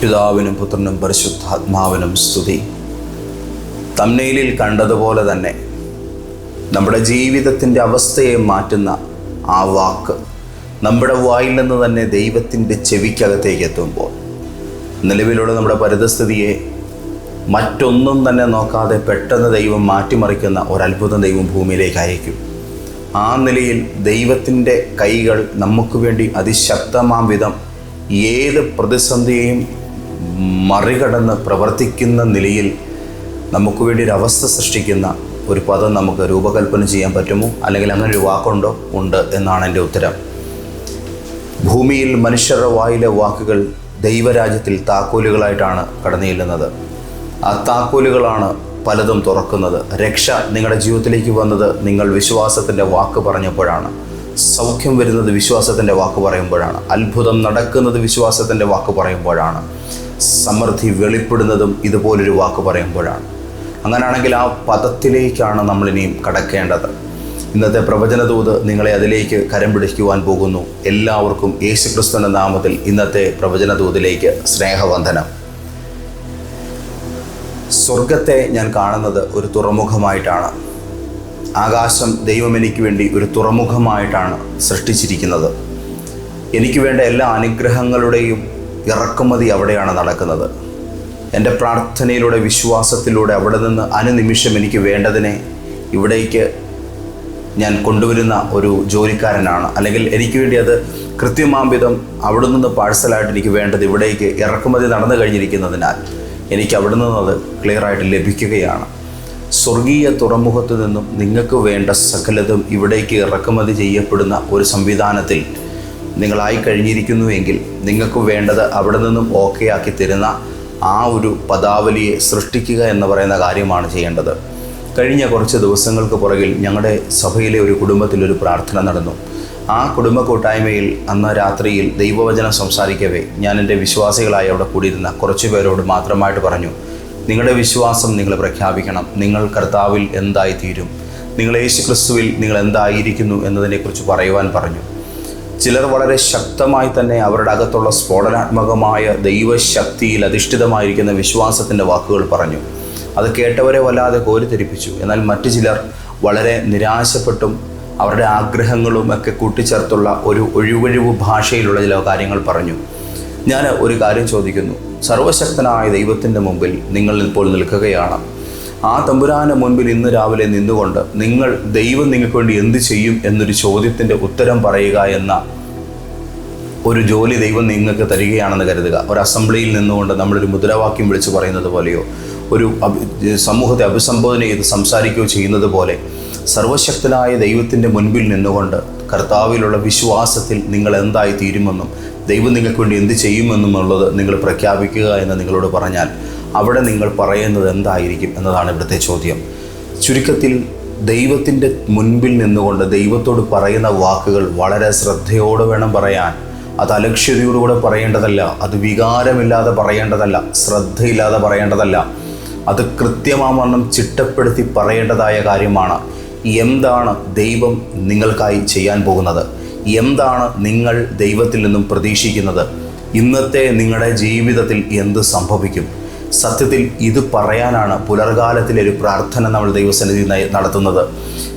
പിതാവിനും പുത്രനും പരിശുദ്ധാത്മാവിനും സ്തുതി. തമ്മയിലിൽ കണ്ടതുപോലെ തന്നെ നമ്മുടെ ജീവിതത്തിന്റെ അവസ്ഥയെ മാറ്റുന്ന ആ വാക്ക് നമ്മുടെ വായിൽ നിന്ന് തന്നെ ദൈവത്തിന്റെ ചെവിക്കകത്തേക്ക് എത്തുമ്പോൾ നിലവിലുള്ള നമ്മുടെ പരിതസ്ഥിതിയെ മറ്റൊന്നും തന്നെ നോക്കാതെ പെട്ടെന്ന് ദൈവം മാറ്റിമറിക്കുന്ന ഒരത്ഭുതം ദൈവം ഭൂമിയിലേക്ക് അയക്കും. ആ നിലയിൽ ദൈവത്തിന്റെ കൈകൾ നമുക്ക് വേണ്ടി അതിശക്തമാം വിധം ഏത് പ്രതിസന്ധിയെയും മറികടന്ന് പ്രവർത്തിക്കുന്ന നിലയിൽ നമുക്ക് വേണ്ടി ഒരു അവസ്ഥ സൃഷ്ടിക്കുന്ന ഒരു പദം നമുക്ക് രൂപകൽപ്പന ചെയ്യാൻ പറ്റുമോ? അല്ലെങ്കിൽ അങ്ങനെ ഒരു വാക്കുണ്ടോ? ഉണ്ട് എന്നാണ് എന്റെ ഉത്തരം. ഭൂമിയിൽ മനുഷ്യരുടെ വായിലെ വാക്കുകൾ ദൈവരാജ്യത്തിൽ താക്കോലുകളായിട്ടാണ് കടന്നു ചെല്ലുന്നത്. ആ താക്കോലുകളാണ് പലതും തുറക്കുന്നത്. രക്ഷ നിങ്ങളുടെ ജീവിതത്തിലേക്ക് വന്നത് നിങ്ങൾ വിശ്വാസത്തിന്റെ വാക്ക് പറഞ്ഞപ്പോഴാണ്. സൗഖ്യം വരുന്നത് വിശ്വാസത്തിന്റെ വാക്ക് പറയുമ്പോഴാണ്. അത്ഭുതം നടക്കുന്നത് വിശ്വാസത്തിന്റെ വാക്ക് പറയുമ്പോഴാണ്. സമൃദ്ധി വെളിപ്പെടുന്നതും ഇതുപോലൊരു വാക്ക് പറയുമ്പോഴാണ്. അങ്ങനെയാണെങ്കിൽ ആ പദത്തിലേക്കാണ് നമ്മളിനിയും കടക്കേണ്ടത്. ഇന്നത്തെ പ്രവചനദൂത് നിങ്ങളെ അതിലേക്ക് കരം പിടിക്കുവാൻ പോകുന്നു. എല്ലാവർക്കും യേശുക്രിസ്തുവിന്റെ നാമത്തിൽ ഇന്നത്തെ പ്രവചനദൂതിലേക്ക് സ്നേഹവന്ദനം. സ്വർഗത്തെ ഞാൻ കാണുന്നത് ഒരു തുറമുഖമായിട്ടാണ്. ആകാശം ദൈവം എനിക്ക് വേണ്ടി ഒരു തുറമുഖമായിട്ടാണ് സൃഷ്ടിച്ചിരിക്കുന്നത്. എനിക്ക് വേണ്ട എല്ലാ അനുഗ്രഹങ്ങളുടെയും ഇറക്കുമതി അവിടെയാണ് നടക്കുന്നത്. എന്റെ പ്രാർത്ഥനയിലൂടെ വിശ്വാസത്തിലൂടെ അവിടെ നിന്ന് അനുനിമിഷം എനിക്ക് വേണ്ടതിനെ ഇവിടേക്ക് ഞാൻ കൊണ്ടുവരുന്ന ഒരു ജോലിക്കാരനാണ്. അല്ലെങ്കിൽ എനിക്ക് വേണ്ടി അത് കൃത്യമാംവിധം അവിടെ നിന്ന് പാഴ്സലായിട്ട് എനിക്ക് വേണ്ടത് ഇവിടേക്ക് ഇറക്കുമതി നടന്നു കഴിഞ്ഞിരിക്കുന്നതിനാൽ എനിക്ക് അവിടെ നിന്ന് അത് ക്ലിയറായിട്ട് ലഭിക്കുകയാണ്. സ്വർഗീയ തുറമുഖത്തു നിന്നും നിങ്ങൾക്ക് വേണ്ട സകലതും ഇവിടേക്ക് ഇറക്കുമതി ചെയ്യപ്പെടുന്ന ഒരു സംവിധാനത്തിൽ നിങ്ങളായി കഴിഞ്ഞിരിക്കുന്നുവെങ്കിൽ നിങ്ങൾക്ക് വേണ്ടത് അവിടെ നിന്നും ഓക്കെ ആക്കി തരുന്ന ആ ഒരു പദാവലിയെ സൃഷ്ടിക്കുക എന്ന് പറയുന്ന കാര്യമാണ് ചെയ്യേണ്ടത്. കഴിഞ്ഞ കുറച്ച് ദിവസങ്ങൾക്ക് പുറകിൽ ഞങ്ങളുടെ സഭയിലെ ഒരു കുടുംബത്തിൽ ഒരു പ്രാർത്ഥന നടന്നു. ആ കുടുംബ കൂട്ടായ്മയിൽ അന്ന് രാത്രിയിൽ ദൈവവചനം സംസാരിക്കവേ ഞാൻ എന്റെ വിശ്വാസികളായി അവിടെ കൂടിയിരുന്ന കുറച്ച് പേരോട് മാത്രമായിട്ട് പറഞ്ഞു നിങ്ങളുടെ വിശ്വാസം നിങ്ങൾ പ്രഖ്യാപിക്കണം. നിങ്ങൾ കർത്താവിൽ എന്തായി തീരും നിങ്ങൾ യേശു ക്രിസ്തുവിൽ നിങ്ങൾ എന്തായിരിക്കുന്നു എന്നതിനെക്കുറിച്ച് പറയുവാൻ പറഞ്ഞു. ചിലർ വളരെ ശക്തമായി തന്നെ അവരുടെ അകത്തുള്ള സ്ഫോടനാത്മകമായ ദൈവശക്തിയിൽ അധിഷ്ഠിതമായിരിക്കുന്ന വിശ്വാസത്തിന്റെ വാക്കുകൾ പറഞ്ഞു. അത് കേട്ടവരെ വല്ലാതെ കോരിത്തെരിപ്പിച്ചു. എന്നാൽ മറ്റു ചിലർ വളരെ നിരാശപ്പെട്ടും അവരുടെ ആഗ്രഹങ്ങളും ഒക്കെ കൂട്ടിച്ചേർത്തുള്ള ഒരു ഒഴിവൊഴിവ് ഭാഷയിലുള്ള ചില കാര്യങ്ങൾ പറഞ്ഞു. ഞാൻ ഒരു കാര്യം ചോദിക്കുന്നു. സർവശക്തനായ ദൈവത്തിന്റെ മുമ്പിൽ നിങ്ങൾ ഇപ്പോൾ നിൽക്കുകയാണ്? ആ തമ്പുരാന്റെ മുൻപിൽ ഇന്ന് രാവിലെ നിന്നുകൊണ്ട് നിങ്ങൾ ദൈവം നിങ്ങൾക്ക് വേണ്ടി എന്ത് ചെയ്യും എന്നൊരു ചോദ്യത്തിന്റെ ഉത്തരം പറയുക എന്ന ഒരു ജോലി ദൈവം നിങ്ങൾക്ക് തരികയാണെന്ന് കരുതുക. ഒരു അസംബ്ലിയിൽ നിന്നുകൊണ്ട് നമ്മളൊരു മുദ്രാവാക്യം വിളിച്ച് പറയുന്നത് പോലെയോ ഒരു സമൂഹത്തെ അഭിസംബോധന ചെയ്ത് സംസാരിക്കുകയോ ചെയ്യുന്നത് പോലെ സർവശക്തനായ ദൈവത്തിന്റെ മുൻപിൽ നിന്നുകൊണ്ട് കർത്താവിലുള്ള വിശ്വാസത്തിൽ നിങ്ങൾ എന്തായി തീരുമെന്നും ദൈവം നിങ്ങൾക്ക് വേണ്ടി എന്ത് ചെയ്യുമെന്നുമുള്ളത് നിങ്ങൾ പ്രഖ്യാപിക്കുക എന്ന് നിങ്ങളോട് പറഞ്ഞാൽ അവിടെ നിങ്ങൾ പറയുന്നത് എന്തായിരിക്കും എന്നതാണ് ഇവിടുത്തെ ചോദ്യം. ചുരുക്കത്തിൽ ദൈവത്തിന്റെ മുൻപിൽ നിന്നുകൊണ്ട് ദൈവത്തോട് പറയുന്ന വാക്കുകൾ വളരെ ശ്രദ്ധയോടെ വേണം പറയാൻ. അത് അലക്ഷ്യതയോടുകൂടെ പറയേണ്ടതല്ല അത് വികാരമില്ലാതെ പറയേണ്ടതല്ല ശ്രദ്ധയില്ലാതെ പറയേണ്ടതല്ല. അത് കൃത്യമാവണ്ണം ചിട്ടപ്പെടുത്തി പറയേണ്ടതായ കാര്യമാണ്. എന്താണ് ദൈവം നിങ്ങൾക്കായി ചെയ്യാൻ പോകുന്നത്? എന്താണ് നിങ്ങൾ ദൈവത്തിൽ നിന്നും പ്രതീക്ഷിക്കുന്നത്? ഇന്നത്തെ നിങ്ങളുടെ ജീവിതത്തിൽ എന്ത് സംഭവിക്കും? സത്യത്തിൽ ഇത് പറയാനാണ് പുലർകാലത്തിലെ ഒരു പ്രാർത്ഥന നമ്മൾ ദൈവസന്നിധി നടത്തുന്നത്.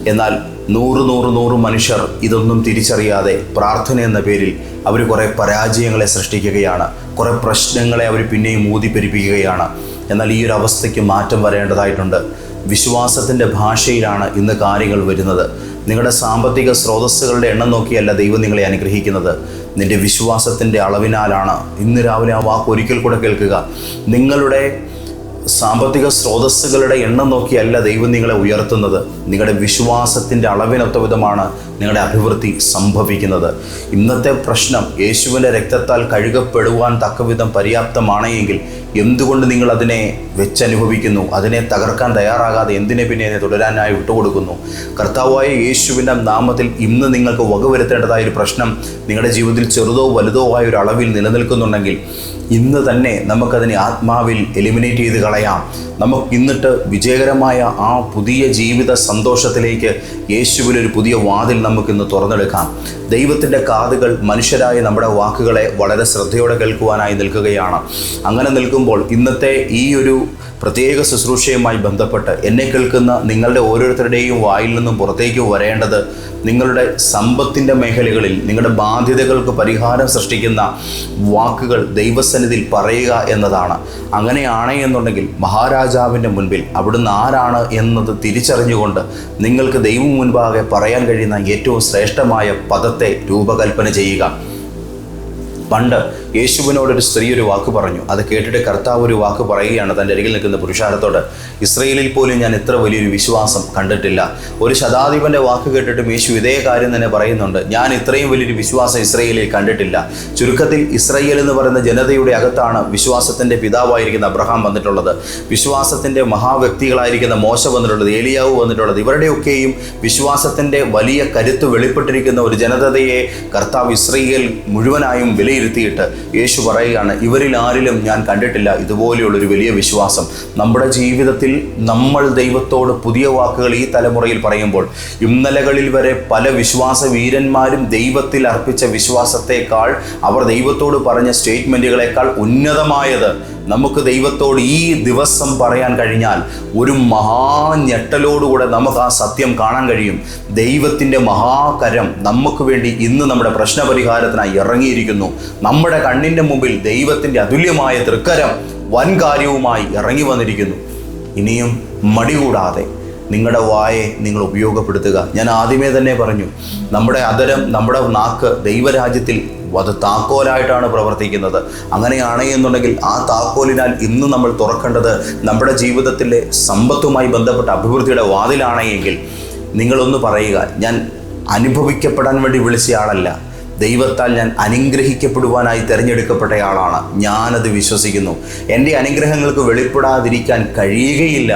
എന്നാൽ നൂറ് നൂറ് നൂറ് മനുഷ്യർ ഇതൊന്നും തിരിച്ചറിയാതെ പ്രാർത്ഥന എന്ന പേരിൽ അവർ കുറേ പരാജയങ്ങളെ സൃഷ്ടിക്കുകയാണ്. കുറേ പ്രശ്നങ്ങളെ അവർ പിന്നെയും ഊതിപ്പെരിപ്പിക്കുകയാണ്. എന്നാൽ ഈ ഒരു അവസ്ഥയ്ക്ക് മാറ്റം വരേണ്ടതായിട്ടുണ്ട്. വിശ്വാസത്തിന്റെ ഭാഷയിലാണ് ഇന്ന് കാര്യങ്ങൾ വരുന്നത്. നിങ്ങളുടെ സാമ്പത്തിക സ്രോതസ്സുകളുടെ എണ്ണം നോക്കിയല്ല ദൈവം നിങ്ങളെ അനുഗ്രഹിക്കുന്നത്. നിന്റെ വിശ്വാസത്തിന്റെ അളവിനാലാണ്. ഇന്ന് രാവിലെ ആ വാക്ക് ഒരിക്കൽ കൂടെ കേൾക്കുക. നിങ്ങളുടെ സാമ്പത്തിക സ്രോതസ്സുകളുടെ എണ്ണം നോക്കിയല്ല ദൈവം നിങ്ങളെ ഉയർത്തുന്നത്. നിങ്ങളുടെ വിശ്വാസത്തിന്റെ അളവിനൊത്ത വിധമാണ് നിങ്ങളുടെ അഭിവൃദ്ധി സംഭവിക്കുന്നത്. ഇന്നത്തെ പ്രശ്നം യേശുവിന്റെ രക്തത്താൽ കഴുകപ്പെടുവാൻ തക്കവിധം പര്യാപ്തമാണ് എന്തുകൊണ്ട് നിങ്ങൾ അതിനെ വെച്ചനുഭവിക്കുന്നു? അതിനെ തകർക്കാൻ തയ്യാറാകാതെ എന്തിനെ പിന്നെ അതിനെ തുടരാനായി വിട്ടുകൊടുക്കുന്നു? കർത്താവായ യേശുവിന്റെ നാമത്തിൽ ഇന്ന് നിങ്ങൾക്ക് വകവരുത്തേണ്ടതായ ഒരു പ്രശ്നം നിങ്ങളുടെ ജീവിതത്തിൽ ചെറുതോ വലുതോ ആയ ഒരു അളവിൽ നിലനിൽക്കുന്നുണ്ടെങ്കിൽ ഇന്ന് തന്നെ നമുക്കതിനെ ആത്മാവിൽ എലിമിനേറ്റ് ചെയ്ത് കളയാം. നമുക്ക് ഇന്നിട്ട് വിജയകരമായ ആ പുതിയ ജീവിത സന്തോഷത്തിലേക്ക് യേശുവിൽ ഒരു പുതിയ വാതിൽ നമുക്കിന്ന് തുറന്നെടുക്കാം. ദൈവത്തിന്റെ കാതുകൾ മനുഷ്യരായ നമ്മുടെ വാക്കുകളെ വളരെ ശ്രദ്ധയോടെ കേൾക്കുവാനായി നിൽക്കുകയാണ്. അങ്ങനെ നിൽക്കുമ്പോൾ ഇന്നത്തെ ഈ ഒരു പ്രത്യേക ശുശ്രൂഷയുമായി ബന്ധപ്പെട്ട് എന്നെ കേൾക്കുന്ന നിങ്ങളുടെ ഓരോരുത്തരുടെയും വായിൽ നിന്നും പുറത്തേക്ക് വരേണ്ടത് നിങ്ങളുടെ സമ്പത്തിന്റെ മേഖലകളിൽ നിങ്ങളുടെ ബാധ്യതകൾക്ക് പരിഹാരം സൃഷ്ടിക്കുന്ന വാക്കുകൾ ദൈവസന്നിധിയിൽ പറയുക എന്നതാണ്. അങ്ങനെയാണ് എന്നുണ്ടെങ്കിൽ മഹാരാജാവിന്റെ മുൻപിൽ അവിടുന്ന് ആരാണ് എന്നത് തിരിച്ചറിഞ്ഞുകൊണ്ട് നിങ്ങൾക്ക് ദൈവം മുൻപാകെ പറയാൻ കഴിയുന്ന ഏറ്റവും ശ്രേഷ്ഠമായ പദത്തെ രൂപകൽപ്പന ചെയ്യുക. പണ്ട് യേശുവിനോട് ഒരു സ്ത്രീ ഒരു വാക്ക് പറഞ്ഞു. അത് കേട്ടിട്ട് കർത്താവ് ഒരു വാക്ക് പറയുകയാണ് തന്റെ അരികിൽ നിൽക്കുന്ന പുരുഷാരത്തോട്. ഇസ്രയേലിൽ പോലും ഞാൻ ഇത്ര വലിയൊരു വിശ്വാസം കണ്ടിട്ടില്ല. ഒരു ശതാധിപന്റെ വാക്ക് കേട്ടിട്ടും യേശു ഇതേ കാര്യം തന്നെ പറയുന്നുണ്ട്. ഞാൻ ഇത്രയും വലിയൊരു വിശ്വാസം ഇസ്രയേലിൽ കണ്ടിട്ടില്ല. ചുരുക്കത്തിൽ ഇസ്രയേൽ എന്ന് പറയുന്ന ജനതയുടെ അകത്താണ് വിശ്വാസത്തിന്റെ പിതാവായിരിക്കുന്ന അബ്രഹാം വന്നിട്ടുള്ളത്. വിശ്വാസത്തിന്റെ മഹാവ്യക്തികളായിരിക്കുന്ന മോശ വന്നിട്ടുള്ളത് ഏലിയാവ് വന്നിട്ടുള്ളത്. ഇവരുടെയൊക്കെയും വിശ്വാസത്തിന്റെ വലിയ കരുത്ത് വെളിപ്പെട്ടിരിക്കുന്ന ഒരു ജനതയെ കർത്താവ് ഇസ്രയേൽ മുഴുവനായും വിലയിരുത്തിയിട്ട് യേശു പറയുകയാണ് ഇവരിൽ ആരിലും ഞാൻ കണ്ടിട്ടില്ല. ഇതുപോലെയുള്ളൊരു വലിയ വിശ്വാസം. നമ്മുടെ ജീവിതത്തിൽ നമ്മൾ ദൈവത്തോട് പുതിയ വാക്കുകൾ ഈ തലമുറയിൽ പറയുമ്പോൾ ഇന്നലകളിൽ വരെ പല വിശ്വാസ വീരന്മാരും ദൈവത്തിൽ അർപ്പിച്ച വിശ്വാസത്തെക്കാൾ അവർ ദൈവത്തോട് പറഞ്ഞ സ്റ്റേറ്റ്മെന്റുകളെക്കാൾ ഉന്നതമായത് നമുക്ക് ദൈവത്തോട് ഈ ദിവസം പറയാൻ കഴിഞ്ഞാൽ ഒരു മഹാഞെട്ടലോടുകൂടെ നമുക്ക് ആ സത്യം കാണാൻ കഴിയും. ദൈവത്തിന്റെ മഹാകരം നമുക്ക് വേണ്ടി ഇന്ന് നമ്മുടെ പ്രശ്നപരിഹാരത്തിനായി ഇറങ്ങിയിരിക്കുന്നു. നമ്മുടെ കണ്ണിന്റെ മുമ്പിൽ ദൈവത്തിന്റെ അതുല്യമായ തൃക്കരം വൻ കാര്യവുമായി ഇറങ്ങി വന്നിരിക്കുന്നു. ഇനിയും മടി കൂടാതെ നിങ്ങളുടെ വായെ നിങ്ങൾ ഉപയോഗപ്പെടുത്തുക. ഞാൻ ആദ്യമേ തന്നെ പറഞ്ഞു നമ്മുടെ അതരം നമ്മുടെ നാക്ക് ദൈവരാജ്യത്തിൽ അത് താക്കോലായിട്ടാണ് പ്രവർത്തിക്കുന്നത്. അങ്ങനെയാണ് എന്നുണ്ടെങ്കിൽ ആ താക്കോലിനാൽ ഇന്ന് നമ്മൾ തുറക്കേണ്ടത് നമ്മുടെ ജീവിതത്തിലെ സമ്പത്തുമായി ബന്ധപ്പെട്ട അഭിവൃദ്ധിയുടെ വാതിലാണ് എങ്കിൽ നിങ്ങളൊന്ന് പറയുക ഞാൻ അനുഭവിക്കപ്പെടാൻ വേണ്ടി വിളിച്ചയാളല്ല ദൈവത്താൽ ഞാൻ അനുഗ്രഹിക്കപ്പെടുവാനായി തിരഞ്ഞെടുക്കപ്പെട്ടയാളാണ് ഞാനത് വിശ്വസിക്കുന്നു. എന്റെ അനുഗ്രഹങ്ങൾക്ക് വെളിപ്പെടാതിരിക്കാൻ കഴിയുകയില്ല.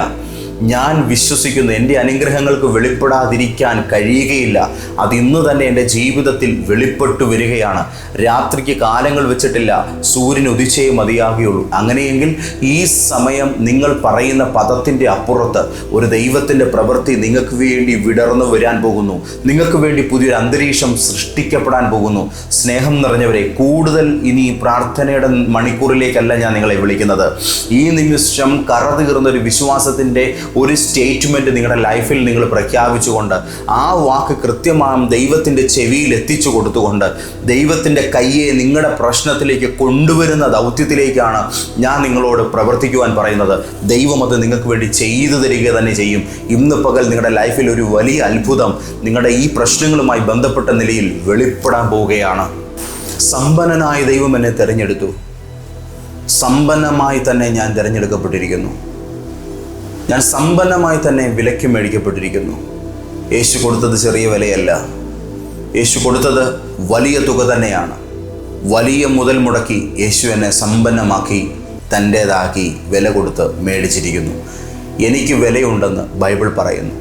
ഞാൻ വിശ്വസിക്കുന്നു. എന്റെ അനുഗ്രഹങ്ങൾക്ക് വെളിപ്പെടാതിരിക്കാൻ കഴിയുകയില്ല. അത് ഇന്ന് തന്നെ എന്റെ ജീവിതത്തിൽ വെളിപ്പെട്ടു വരികയാണ്. രാത്രിക്ക് കാലങ്ങൾ വെച്ചിട്ടില്ല. സൂര്യൻ ഉദിച്ചേ മതിയാകുകയുള്ളൂ. അങ്ങനെയെങ്കിൽ ഈ സമയം നിങ്ങൾ പറയുന്ന പദത്തിന്റെ അപ്പുറത്ത് ഒരു ദൈവത്തിന്റെ പ്രവൃത്തി നിങ്ങൾക്ക് വേണ്ടി വിടർന്നു വരാൻ പോകുന്നു. നിങ്ങൾക്ക് വേണ്ടി പുതിയൊരു അന്തരീക്ഷം സൃഷ്ടിക്കപ്പെടാൻ പോകുന്നു. സ്നേഹം നിറഞ്ഞവരെ കൂടുതൽ ഇനി പ്രാർത്ഥനയുടെ മണിക്കൂറിലേക്കല്ല ഞാൻ നിങ്ങളെ വിളിക്കുന്നത്. ഈ നിമിഷം കറ തീർന്ന ഒരു വിശ്വാസത്തിന്റെ ഒരു സ്റ്റേറ്റ്മെന്റ് നിങ്ങളുടെ ലൈഫിൽ നിങ്ങൾ പ്രഖ്യാപിച്ചുകൊണ്ട് ആ വാക്ക് കൃത്യമായും ദൈവത്തിന്റെ ചെവിയിൽ എത്തിച്ചു കൊടുത്തുകൊണ്ട് ദൈവത്തിന്റെ കയ്യെ നിങ്ങളുടെ പ്രശ്നത്തിലേക്ക് കൊണ്ടുവരുന്ന ദൗത്യത്തിലേക്കാണ് ഞാൻ നിങ്ങളോട് പ്രവർത്തിക്കുവാൻ പറയുന്നത്. ദൈവം അത് നിങ്ങൾക്ക് വേണ്ടി ചെയ്തു തരിക തന്നെ ചെയ്യും. ഇന്ന് പകൽ നിങ്ങളുടെ ലൈഫിൽ ഒരു വലിയ അത്ഭുതം നിങ്ങളുടെ ഈ പ്രശ്നങ്ങളുമായി ബന്ധപ്പെട്ട നിലയിൽ വെളിപ്പെടാൻ പോവുകയാണ്. സമ്പന്നനായ ദൈവം എന്നെ തിരഞ്ഞെടുത്തു. സമ്പന്നമായി തന്നെ ഞാൻ തിരഞ്ഞെടുക്കപ്പെട്ടിരിക്കുന്നു. ഞാൻ സമ്പന്നമായി തന്നെ വിലയ്ക്ക് മേടിക്കപ്പെട്ടിരിക്കുന്നു. യേശു കൊടുത്തത് ചെറിയ വിലയല്ല. യേശു കൊടുത്തത് വലിയ തുക തന്നെയാണ്. വലിയ മുതൽ മുടക്കി യേശു എന്നെ സമ്പന്നമാക്കി തന്റേതാക്കി വില കൊടുത്ത് മേടിച്ചിരിക്കുന്നു. എനിക്ക് വിലയുണ്ടെന്ന് ബൈബിൾ പറയുന്നു.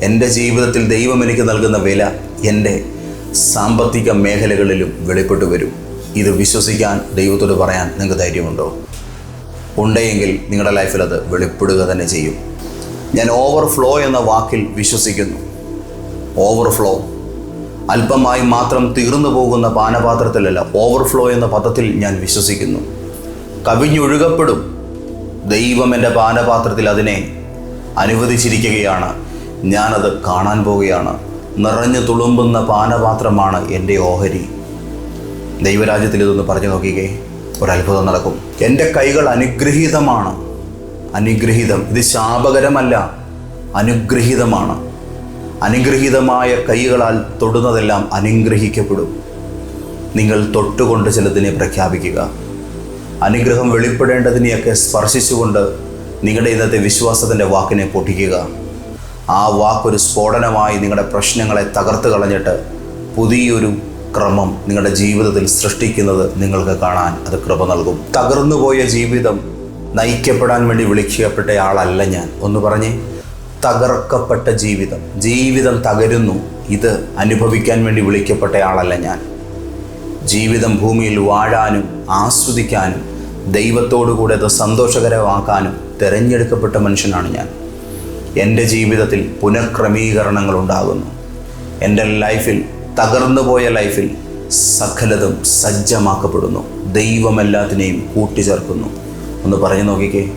എന്റെ ജീവിതത്തിൽ ദൈവം എനിക്ക് നൽകുന്ന വില എന്റെ സാമ്പത്തിക മേഖലകളിലും വെളിപ്പെട്ടു വരും. ഇത് വിശ്വസിക്കാൻ ദൈവത്തോട് പറയാൻ നിങ്ങൾക്ക് ധൈര്യമുണ്ടോ? ഉണ്ടെങ്കിൽ നിങ്ങളുടെ ലൈഫിൽ അത് വെളിപ്പെടുക തന്നെ ചെയ്യും. ഞാൻ ഓവർഫ്ലോ എന്ന വാക്കിൽ വിശ്വസിക്കുന്നു. ഓവർഫ്ലോ അല്പമായി മാത്രം തീർന്നു പോകുന്ന പാനപാത്രത്തിലല്ല ഓവർഫ്ലോ എന്ന പദത്തിൽ ഞാൻ വിശ്വസിക്കുന്നു. കവിഞ്ഞൊഴുകപ്പെടും. ദൈവം എന്റെ പാനപാത്രത്തിൽ അതിനെ അനുവദിച്ചിരിക്കുകയാണ്. ഞാനത് കാണാൻ പോവുകയാണ്. നിറഞ്ഞു തുളുമ്പുന്ന പാനപാത്രമാണ് എന്റെ ഓഹരി. ദൈവരാജ്യത്തിൽ ഇതൊന്ന് പറഞ്ഞു നോക്കിക്കേ. ഒരത്ഭുതം നടക്കും. എന്റെ കൈകൾ അനുഗ്രഹീതമാണ്. അനുഗ്രഹീതം. ഇത് ശാപകരമല്ല. അനുഗ്രഹീതമാണ്. അനുഗ്രഹീതമായ കൈകളാൽ തൊടുന്നതെല്ലാം അനുഗ്രഹിക്കപ്പെടും. നിങ്ങൾ തൊട്ടുകൊണ്ട് ചിലതിനെ പ്രഖ്യാപിക്കുക. അനുഗ്രഹം വെളിപ്പെടേണ്ടതിനെയൊക്കെ സ്പർശിച്ചുകൊണ്ട് നിങ്ങളുടെ ഇന്നത്തെ വിശ്വാസത്തിന്റെ വാക്കിനെ പൊട്ടിക്കുക. ആ വാക്കൊരു സ്ഫോടനമായി നിങ്ങളുടെ പ്രശ്നങ്ങളെ തകർത്ത് കളഞ്ഞിട്ട് പുതിയൊരു ക്രമം നിങ്ങളുടെ ജീവിതത്തിൽ സൃഷ്ടിക്കുന്നത് നിങ്ങൾക്ക് കാണാൻ അത് കൃപ നൽകും. തകർന്നുപോയ ജീവിതം നയിക്കപ്പെടാൻ വേണ്ടി വിളിക്കപ്പെട്ട ആളല്ല ഞാൻ. ഒന്ന് പറഞ്ഞേ തകർക്കപ്പെട്ട ജീവിതം. ജീവിതം തകരുന്നു ഇത് അനുഭവിക്കാൻ വേണ്ടി വിളിക്കപ്പെട്ട ആളല്ല ഞാൻ. ജീവിതം ഭൂമിയിൽ വാഴാനും ആസ്വദിക്കാനും ദൈവത്തോടു കൂടെ അത് സന്തോഷകരമാക്കാനും തിരഞ്ഞെടുക്കപ്പെട്ട മനുഷ്യനാണ് ഞാൻ. എന്റെ ജീവിതത്തിൽ പുനഃക്രമീകരണങ്ങൾ ഉണ്ടാകുന്നു. എന്റെ ലൈഫിൽ തകർന്നു പോയ ലൈഫിൽ സകലതും സജ്ജമാക്കപ്പെടുന്നു. ദൈവം എല്ലാത്തിനെയും കൂട്ടിച്ചേർക്കുന്നു. ഒന്ന് പറഞ്ഞു നോക്കിക്കേ.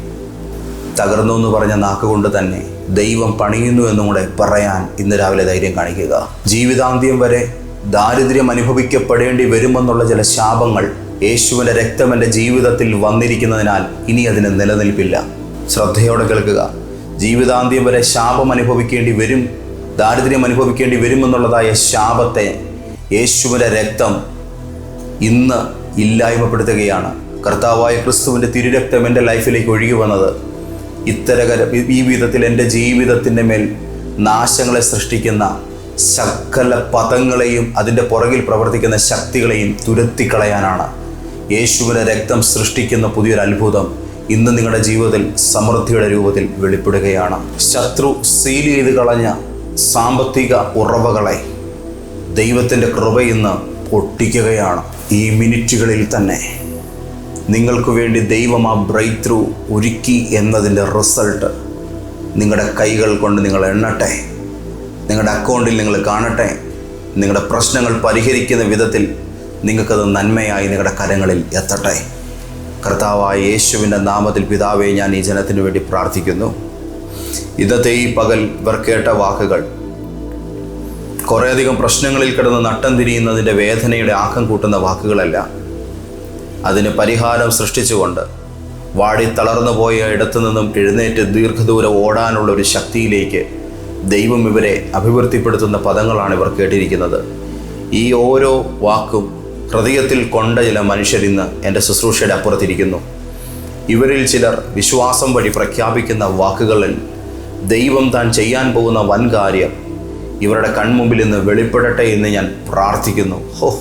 തകർന്നു എന്ന് പറഞ്ഞ നാക്കുകൊണ്ട് തന്നെ ദൈവം പണിയുന്നു എന്നും കൂടെ പറയാൻ ഇന്ന് രാവിലെ ധൈര്യം കാണിക്കുക. ജീവിതാന്ത്യം വരെ ദാരിദ്ര്യം അനുഭവിക്കപ്പെടേണ്ടി വരുമെന്നുള്ള ചില ശാപങ്ങൾ യേശുവിന്റെ രക്തം എന്റെ ജീവിതത്തിൽ വന്നിരിക്കുന്നതിനാൽ ഇനി അതിന് നിലനിൽപ്പില്ല. ശ്രദ്ധയോടെ കേൾക്കുക. ജീവിതാന്ത്യം വരെ ശാപം അനുഭവിക്കേണ്ടി വരും ദാരിദ്ര്യം അനുഭവിക്കേണ്ടി വരുമെന്നുള്ളതായ ശാപത്തെ യേശുവിന്റെ രക്തം ഇന്ന് ഇല്ലായ്മപ്പെടുത്തുകയാണ്. കർത്താവായ ക്രിസ്തുവിന്റെ തിരുരക്തം എന്റെ ലൈഫിലേക്ക് ഒഴുകി വന്നത് ഇത്തരകര ഈ വിധത്തിൽ എന്റെ ജീവിതത്തിന്റെ മേൽ നാശങ്ങളെ സൃഷ്ടിക്കുന്ന സകല പദങ്ങളെയും അതിന്റെ പുറകിൽ പ്രവർത്തിക്കുന്ന ശക്തികളെയും തുരത്തിക്കളയാനാണ്. യേശുവിന്റെ രക്തം സൃഷ്ടിക്കുന്ന പുതിയൊരു അത്ഭുതം ഇന്ന് നിങ്ങളുടെ ജീവിതത്തിൽ സമൃദ്ധിയുടെ രൂപത്തിൽ വെളിപ്പെടുകയാണ്. ശത്രു സീൽ ചെയ്ത് കളഞ്ഞ സാമ്പത്തിക ഉറവകളെ ദൈവത്തിന്റെ കൃപ ഇന്ന് പൊട്ടിക്കുകയാണ് ഈ മിനിറ്റുകളിൽ തന്നെ. നിങ്ങൾക്ക് വേണ്ടി ദൈവം ആ ബ്രേക്ക് ത്രൂ ഒരുക്കി എന്നതിന്റെ റിസൾട്ട് നിങ്ങളുടെ കൈകൾ കൊണ്ട് നിങ്ങൾ എണ്ണട്ടെ. നിങ്ങളുടെ അക്കൗണ്ടിൽ നിങ്ങൾ കാണട്ടെ. നിങ്ങളുടെ പ്രശ്നങ്ങൾ പരിഹരിക്കുന്ന വിധത്തിൽ നിങ്ങൾക്കത് നന്മയായി നിങ്ങളുടെ കരങ്ങളിൽ എത്തട്ടെ. കർത്താവായ യേശുവിന്റെ നാമത്തിൽ പിതാവേ ഞാൻ ഈ ജനത്തിന് വേണ്ടി പ്രാർത്ഥിക്കുന്നു. ഇന്നത്തെ ഈ പകൽ ഇവർ കേട്ട വാക്കുകൾ. കുറേയധികം പ്രശ്നങ്ങളിൽ കിടന്ന് നട്ടം തിരിയുന്നതിന്റെ വേദനയുടെ ആക്കം കൂട്ടുന്ന വാക്കുകളല്ല. അതിന് പരിഹാരം സൃഷ്ടിച്ചുകൊണ്ട് വാടി തളർന്നു പോയ ഇടത്തു നിന്നും എഴുന്നേറ്റ് ദീർഘദൂരം ഓടാനുള്ള ഒരു ശക്തിയിലേക്ക് ദൈവം ഇവരെ അഭിവൃദ്ധിപ്പെടുത്തുന്ന പദങ്ങളാണ് ഇവർ കേട്ടിരിക്കുന്നത്. ഈ ഓരോ വാക്കും ഹൃദയത്തിൽ കൊണ്ട ചില മനുഷ്യരിന്ന് എന്റെ ശുശ്രൂഷയുടെ അപ്പുറത്തിരിക്കുന്നു. ഇവരിൽ ചിലർ വിശ്വാസം വഴി പ്രഖ്യാപിക്കുന്ന വാക്കുകളിൽ ദൈവം താൻ ചെയ്യാൻ പോകുന്ന വൻ കാര്യം ഇവരുടെ കൺമുമ്പിൽ നിന്ന് വെളിപ്പെടട്ടെ എന്ന് ഞാൻ പ്രാർത്ഥിക്കുന്നു. ഹോ.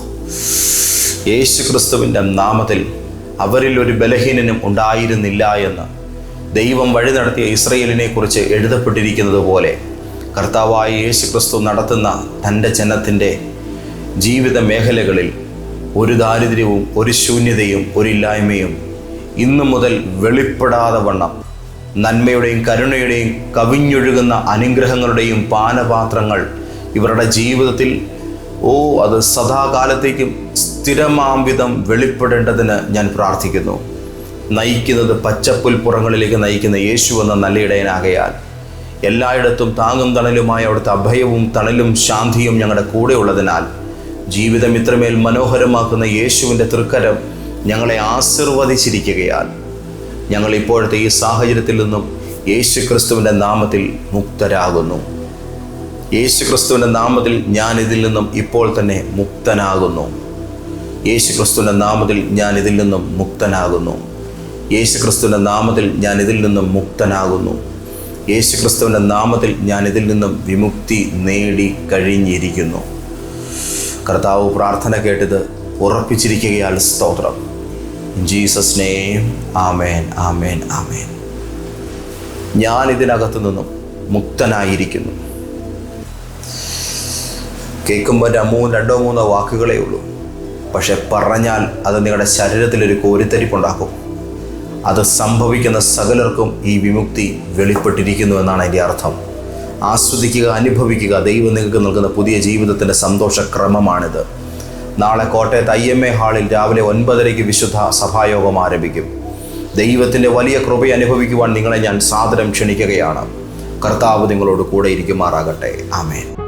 യേശു ക്രിസ്തുവിന്റെ നാമത്തിൽ അവരിൽ ഒരു ബലഹീനനും ഉണ്ടായിരുന്നില്ല എന്ന് ദൈവം വഴി നടത്തിയ ഇസ്രയേലിനെ കുറിച്ച് എഴുതപ്പെട്ടിരിക്കുന്നത് പോലെ കർത്താവായ യേശു ക്രിസ്തു നടത്തുന്ന തന്റെ ജനത്തിന്റെ ജീവിത മേഖലകളിൽ ഒരു ദാരിദ്ര്യവും ഒരു ശൂന്യതയും ഒരു ഇല്ലായ്മയും ഇന്നു മുതൽ വെളിപ്പെടാതെ വണ്ണം. നന്മയുടെയും കരുണയുടെയും കവിഞ്ഞൊഴുകുന്ന അനുഗ്രഹങ്ങളുടെയും പാനപാത്രങ്ങൾ ഇവരുടെ ജീവിതത്തിൽ ഓ അത് സദാകാലത്തേക്കും സ്ഥിരമാംവിധം വെളിപ്പെടേണ്ടതിന് ഞാൻ പ്രാർത്ഥിക്കുന്നു. നയിക്കുന്നത് പച്ചപ്പുൽപ്പുറങ്ങളിലേക്ക് നയിക്കുന്ന യേശു എന്ന നല്ലയിടയനാകയാൽ എല്ലായിടത്തും താങ്ങും തണലുമായ അവിടുത്തെ അഭയവും തണലും ശാന്തിയും ഞങ്ങളുടെ കൂടെ ഉള്ളതിനാൽ ജീവിതം ഇത്രമേൽ മനോഹരമാക്കുന്ന യേശുവിന്റെ തൃക്കരം ഞങ്ങളെ ആശീർവദിച്ചിരിക്കുകയാൽ ഞങ്ങൾ ഇപ്പോഴത്തെ ഈ സാഹചര്യത്തിൽ നിന്നും യേശു ക്രിസ്തുവിന്റെ നാമത്തിൽ മുക്തരാകുന്നു. യേശു ക്രിസ്തുവിന്റെ നാമത്തിൽ ഞാൻ ഇതിൽ നിന്നും ഇപ്പോൾ തന്നെ മുക്തനാകുന്നു. യേശു ക്രിസ്തുവിന്റെ നാമത്തിൽ ഞാൻ ഇതിൽ നിന്നും മുക്തനാകുന്നു. യേശു ക്രിസ്തുവിന്റെ നാമത്തിൽ ഞാൻ ഇതിൽ നിന്നും മുക്തനാകുന്നു. യേശു ക്രിസ്തുവിന്റെ നാമത്തിൽ ഞാൻ ഇതിൽ നിന്നും വിമുക്തി നേടി കഴിഞ്ഞിരിക്കുന്നു. കർത്താവ് പ്രാർത്ഥന കേട്ടത് ഉറപ്പിച്ചിരിക്കുകയാൽ സ്തോത്രം. ജീസസ് നെയ്മ് ആമേൻ ആമേൻ ആമേൻ ഞാൻ ഇതിനകത്തു നിന്നും മുക്തനായിരിക്കുന്നു. കേൾക്കുമ്പോൾ രമൂ രണ്ടോ മൂന്നോ വാക്കുകളേ ഉള്ളൂ. പക്ഷെ പറഞ്ഞാൽ അത് നിങ്ങളുടെ ശരീരത്തിൽ ശരീരത്തിലൊരു കോരിത്തരിപ്പുണ്ടാക്കും. അത് സംഭവിക്കുന്ന സകലർക്കും ഈ വിമുക്തി വെളിപ്പെട്ടിരിക്കുന്നു എന്നാണ് അതിന്റെ അർത്ഥം. ആസ്വദിക്കുക അനുഭവിക്കുക ദൈവം നിങ്ങൾക്ക് നൽകുന്ന പുതിയ ജീവിതത്തിന്റെ സന്തോഷക്രമമാണിത്. നാളെ കോട്ടയത്ത് ഐ എം എ ഹാളിൽ രാവിലെ ഒൻപതരയ്ക്ക് വിശുദ്ധ സഭായോഗം ആരംഭിക്കും. ദൈവത്തിന്റെ വലിയ കൃപ അനുഭവിക്കുവാൻ നിങ്ങളെ ഞാൻ സാദരം ക്ഷണിക്കുകയാണ്. കർത്താവ് നിങ്ങളോട് കൂടെ ഇരിക്കുമാറാകട്ടെ. ആമേൻ.